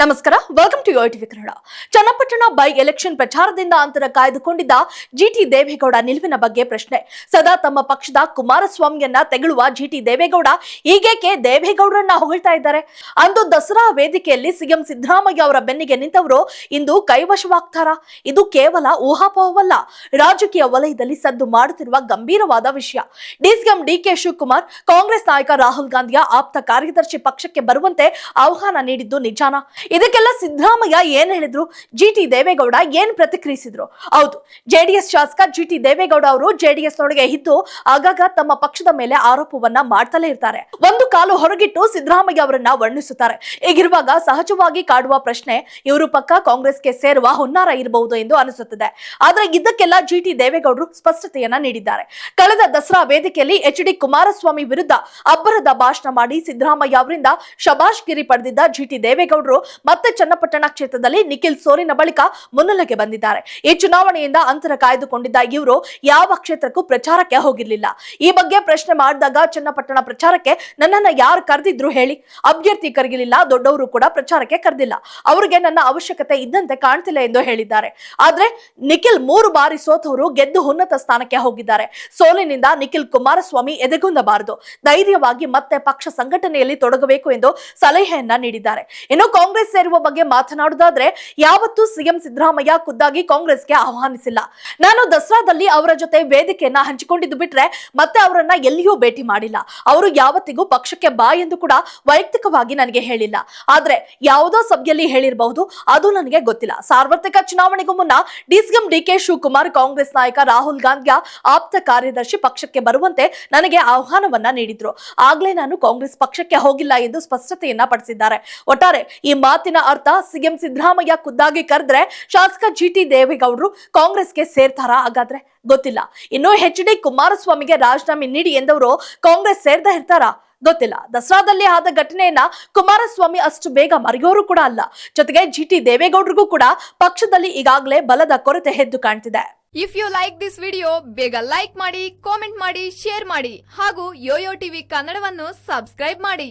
ನಮಸ್ಕಾರ welcome to Yo TV Kannada Channapatna by election ಪ್ರಚಾರದಿಂದ ಅಂತರ ಕಾಯ್ದುಕೊಂಡಿದ್ದ ಜಿಟಿ ದೇವೇಗೌಡ ನಿಲುವಿನ ಬಗ್ಗೆ ಪ್ರಶ್ನೆ. ಸದಾ ತಮ್ಮ ಪಕ್ಷದ ಕುಮಾರಸ್ವಾಮಿಯನ್ನ ತೆಗಳುವ ಜಿಟಿ ದೇವೇಗೌಡ ಈಗೇಕೆ ದೇವೇಗೌಡರನ್ನ ಹೊಗಳ್ತಾ ಇದ್ದಾರೆ? ಅಂದು ದಸರಾ ವೇದಿಕೆಯಲ್ಲಿ ಸಿಎಂ ಸಿದ್ದರಾಮಯ್ಯ ಅವರ ಬೆನ್ನಿಗೆ ನಿಂತವರು ಇಂದು ಕೈವಶವಾಗ್ತಾರ. ಇದು ಕೇವಲ ಊಹಾಪೋಹವಲ್ಲ, ರಾಜಕೀಯ ವಲಯದಲ್ಲಿ ಸದ್ದು ಮಾಡುತ್ತಿರುವ ಗಂಭೀರವಾದ ವಿಷಯ. ಡಿಸಿಎಂ ಡಿಕೆ ಶಿವಕುಮಾರ್, ಕಾಂಗ್ರೆಸ್ ನಾಯಕ ರಾಹುಲ್ ಗಾಂಧಿಯ ಆಪ್ತ ಕಾರ್ಯದರ್ಶಿ ಪಕ್ಷಕ್ಕೆ ಬರುವಂತೆ ಆಹ್ವಾನ ನೀಡಿದ್ದು ನಿಜಾನ. ಇದಕ್ಕೆಲ್ಲ ಸಿದ್ದರಾಮಯ್ಯ ಏನ್ ಹೇಳಿದ್ರು? ಜಿ ಟಿ ದೇವೇಗೌಡ ಏನ್ ಪ್ರತಿಕ್ರಿಯಿಸಿದ್ರು? ಹೌದು ಜೆಡಿಎಸ್ ಶಾಸಕ ಜಿ ಟಿ ದೇವೇಗೌಡ ಅವರು ಜೆಡಿಎಸ್ ನೊಳಗೆ ಇದ್ದು ಆಗಾಗ ತಮ್ಮ ಪಕ್ಷದ ಮೇಲೆ ಆರೋಪವನ್ನ ಮಾಡ್ತಲೇ ಇರ್ತಾರೆ. ಒಂದು ಕಾಲು ಹೊರಗಿಟ್ಟು ಸಿದ್ದರಾಮಯ್ಯ ಅವರನ್ನ ವರ್ಣಿಸುತ್ತಾರೆ. ಹೀಗಿರುವಾಗ ಸಹಜವಾಗಿ ಕಾಡುವ ಪ್ರಶ್ನೆ, ಇವರು ಪಕ್ಕ ಕಾಂಗ್ರೆಸ್ಗೆ ಸೇರುವ ಹುನ್ನಾರ ಇರಬಹುದು ಎಂದು ಅನಿಸುತ್ತದೆ. ಆದ್ರೆ ಇದಕ್ಕೆಲ್ಲ ಜಿ ಟಿ ದೇವೇಗೌಡರು ಸ್ಪಷ್ಟತೆಯನ್ನ ನೀಡಿದ್ದಾರೆ. ಕಳೆದ ದಸರಾ ವೇದಿಕೆಯಲ್ಲಿ ಎಚ್ ಡಿ ಕುಮಾರಸ್ವಾಮಿ ವಿರುದ್ಧ ಅಬ್ಬರದ ಭಾಷಣ ಮಾಡಿ ಸಿದ್ದರಾಮಯ್ಯ ಅವರಿಂದ ಶಬಾಷ್ಗಿರಿ ಪಡೆದಿದ್ದ ಜಿ ಟಿ ದೇವೇಗೌಡರು ಮತ್ತೆ ಚನ್ನಪಟ್ಟಣ ಕ್ಷೇತ್ರದಲ್ಲಿ ನಿಖಿಲ್ ಸೋಲಿನ ಬಳಿಕ ಮುನ್ನೆಲೆಗೆ ಬಂದಿದ್ದಾರೆ. ಈ ಚುನಾವಣೆಯಿಂದ ಅಂತರ ಕಾಯ್ದುಕೊಂಡಿದ್ದ ಇವರು ಯಾವ ಕ್ಷೇತ್ರಕ್ಕೂ ಪ್ರಚಾರಕ್ಕೆ ಹೋಗಿರ್ಲಿಲ್ಲ. ಈ ಬಗ್ಗೆ ಪ್ರಶ್ನೆ ಮಾಡಿದಾಗ ಚನ್ನಪಟ್ಟಣ ಪ್ರಚಾರಕ್ಕೆ ನನ್ನನ್ನ ಯಾರು ಕರೆದಿದ್ರು ಹೇಳಿ. ಅಭ್ಯರ್ಥಿ ಕರೆಗಿಲಿಲ್ಲ ದೊಡ್ಡವರು ಕೂಡ ಪ್ರಚಾರಕ್ಕೆ ಕರೆದಿಲ್ಲ. ಅವರಿಗೆ ನನ್ನ ಅವಶ್ಯಕತೆ ಇದ್ದಂತೆ ಕಾಣ್ತಿಲ್ಲ ಎಂದು ಹೇಳಿದ್ದಾರೆ. ಆದ್ರೆ ನಿಖಿಲ್ ಮೂರು ಬಾರಿ ಸೋತವರು ಗೆದ್ದು ಉನ್ನತ ಸ್ಥಾನಕ್ಕೆ ಹೋಗಿದ್ದಾರೆ. ಸೋಲಿನಿಂದ ನಿಖಿಲ್ ಕುಮಾರಸ್ವಾಮಿ ಎದೆಗುಂದಬಾರದು. ಧೈರ್ಯವಾಗಿ ಮತ್ತೆ ಪಕ್ಷ ಸಂಘಟನೆಯಲ್ಲಿ ತೊಡಗಬೇಕು ಎಂದು ಸಲಹೆಯನ್ನ ನೀಡಿದ್ದಾರೆ. ಇನ್ನು ಕಾಂಗ್ರೆಸ್ ಸೇರುವ ಬಗ್ಗೆ ಮಾತನಾಡುವುದಾದ್ರೆ ಯಾವತ್ತೂ ಸಿಎಂ ಸಿದ್ದರಾಮಯ್ಯ ಖುದ್ದಾಗಿ ಕಾಂಗ್ರೆಸ್ಗೆ ಆಹ್ವಾನಿಸಿಲ್ಲ. ನಾನು ದಸರಾದಲ್ಲಿ ಅವರ ಜೊತೆ ವೇದಿಕೆಯನ್ನ ಹಂಚಿಕೊಂಡಿದ್ದು ಬಿಟ್ರೆ ಮತ್ತೆ ಅವರನ್ನ ಎಲ್ಲಿಯೂ ಭೇಟಿ ಮಾಡಿಲ್ಲ. ಅವರು ಯಾವತ್ತಿಗೂ ಪಕ್ಷಕ್ಕೆ ಬಾ ಎಂದು ಕೂಡ ವೈಯಕ್ತಿಕವಾಗಿ ನನಗೆ ಹೇಳಿಲ್ಲ. ಆದ್ರೆ ಯಾವುದೋ ಸಭೆಯಲ್ಲಿ ಹೇಳಿರಬಹುದು, ಅದು ನನಗೆ ಗೊತ್ತಿಲ್ಲ. ಸಾರ್ವತ್ರಿಕ ಚುನಾವಣೆಗೂ ಮುನ್ನ ಡಿಸಿಎಂ ಡಿಕೆ ಶಿವಕುಮಾರ್, ಕಾಂಗ್ರೆಸ್ ನಾಯಕ ರಾಹುಲ್ ಗಾಂಧಿಯ ಆಪ್ತ ಕಾರ್ಯದರ್ಶಿ ಪಕ್ಷಕ್ಕೆ ಬರುವಂತೆ ನನಗೆ ಆಹ್ವಾನವನ್ನ ನೀಡಿದ್ರು. ಆಗ್ಲೇ ನಾನು ಕಾಂಗ್ರೆಸ್ ಪಕ್ಷಕ್ಕೆ ಹೋಗಿಲ್ಲ ಎಂದು ಸ್ಪಷ್ಟತೆಯನ್ನ ಪಡಿಸಿದ್ದಾರೆ. ಒಟ್ಟಾರೆ ಈ ಮಾತಿನ ಅರ್ಥ ಸಿಎಂ ಸಿದ್ದರಾಮಯ್ಯ ಖುದ್ದಾಗಿ ಕರೆದ್ರೆ ಶಾಸಕ ಜಿ ಟಿ ದೇವೇಗೌಡರು ಕಾಂಗ್ರೆಸ್ಗೆ ಸೇರ್ತಾರಾ ಹಾಗಾದ್ರೆ ಗೊತ್ತಿಲ್ಲ. ಇನ್ನು ಎಚ್ ಡಿ ಕುಮಾರಸ್ವಾಮಿಗೆ ರಾಜೀನಾಮೆ ನೀಡಿ ಎಂದವರು ಕಾಂಗ್ರೆಸ್ ಸೇರ್ದ ಇರ್ತಾರಾ ಗೊತ್ತಿಲ್ಲ. ದಸರಾದಲ್ಲಿ ಆದ ಘಟನೆಯನ್ನ ಕುಮಾರಸ್ವಾಮಿ ಅಷ್ಟು ಬೇಗ ಮರೆಯೋರು ಕೂಡ ಅಲ್ಲ. ಜೊತೆಗೆ ಜಿ ಟಿ ದೇವೇಗೌಡರಿಗೂ ಕೂಡ ಪಕ್ಷದಲ್ಲಿ ಈಗಾಗಲೇ ಬಲದ ಕೊರತೆ ಎದ್ದು ಕಾಣ್ತಿದೆ. If you like this video ಬೇಗ ಲೈಕ್ ಮಾಡಿ ಕಾಮೆಂಟ್ ಮಾಡಿ ಶೇರ್ ಮಾಡಿ ಹಾಗೂ ಯೋಯೋ ಟಿವಿ ಕನ್ನಡವನ್ನು ಸಬ್ಸ್ಕ್ರೈಬ್ ಮಾಡಿ.